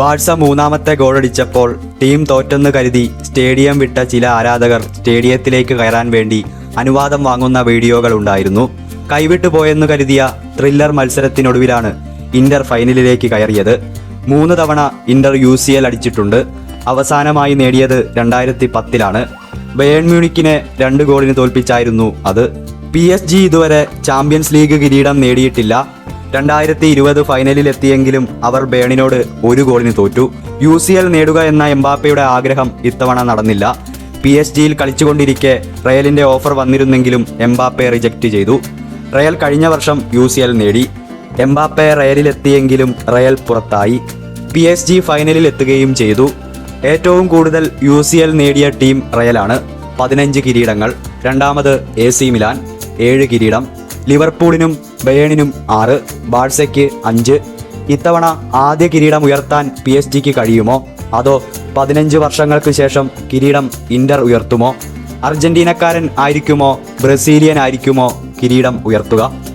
Barca മൂന്നാമത്തെ ഗോളടിച്ചപ്പോൾ team തോറ്റെന്ന് കരുതി stadium വിട്ട ചില ആരാധകർ സ്റ്റേഡിയത്തിലേക്ക് കയറാൻ വേണ്ടി അനുവാദം വാങ്ങുന്ന വീഡിയോകൾ ഉണ്ടായിരുന്നു. കൈവിട്ടു പോയെന്ന് കരുതിയ ത്രില്ലർ മത്സരത്തിനൊടുവിലാണ് ഇന്റർ ഫൈനലിലേക്ക് കയറിയത്. മൂന്ന് തവണ ഇന്റർ യു സി എൽ അടിച്ചിട്ടുണ്ട്. അവസാനമായി നേടിയത് രണ്ടായിരത്തി പത്തിലാണ് ബയേൺ മ്യൂണിക്കിനെ രണ്ട് ഗോളിന് തോൽപ്പിച്ചായിരുന്നു അത്. പി എസ് ജി ഇതുവരെ ചാമ്പ്യൻസ് ലീഗ് കിരീടം നേടിയിട്ടില്ല. രണ്ടായിരത്തി ഇരുപത് ഫൈനലിൽ എത്തിയെങ്കിലും അവർ ബേണിനോട് ഒരു ഗോളിന് തോറ്റു. യു സി എൽ നേടുക എന്ന എംബാപ്പയുടെ ആഗ്രഹം ഇത്തവണ നടന്നില്ല. പി എസ് ജിയിൽ കളിച്ചുകൊണ്ടിരിക്കെ റയലിന്റെ ഓഫർ വന്നിരുന്നെങ്കിലും എംബാപ്പെ റിജക്റ്റ് ചെയ്തു. റയൽ കഴിഞ്ഞ വർഷം യു സി എൽ നേടി. എംബാപ്പെ റയലിലെത്തിയെങ്കിലും റയൽ പുറത്തായി. പി എസ് ജി ഫൈനലിൽ എത്തുകയും ചെയ്തു. ഏറ്റവും കൂടുതൽ യു സി എൽ നേടിയ ടീം റയലാണ്. പതിനഞ്ച് കിരീടങ്ങൾ. രണ്ടാമത് എ സി മിലാൻ. ഏഴ് കിരീടം. ലിവർപൂളിനും ബയേണിനും ആറ് ബാഴ്സയ്ക്ക് അഞ്ച്. ഇത്തവണ ആദ്യ കിരീടം ഉയർത്താൻ പി എസ് ജിക്ക് കഴിയുമോ? അതോ പതിനഞ്ച് വർഷങ്ങൾക്ക് ശേഷം കിരീടം ഇന്റർ ഉയർത്തുമോ? അർജന്റീനക്കാരൻ ആയിരിക്കുമോ? ബ്രസീലിയൻ ആയിരിക്കുമോ കിരീടം ഉയർത്തുക?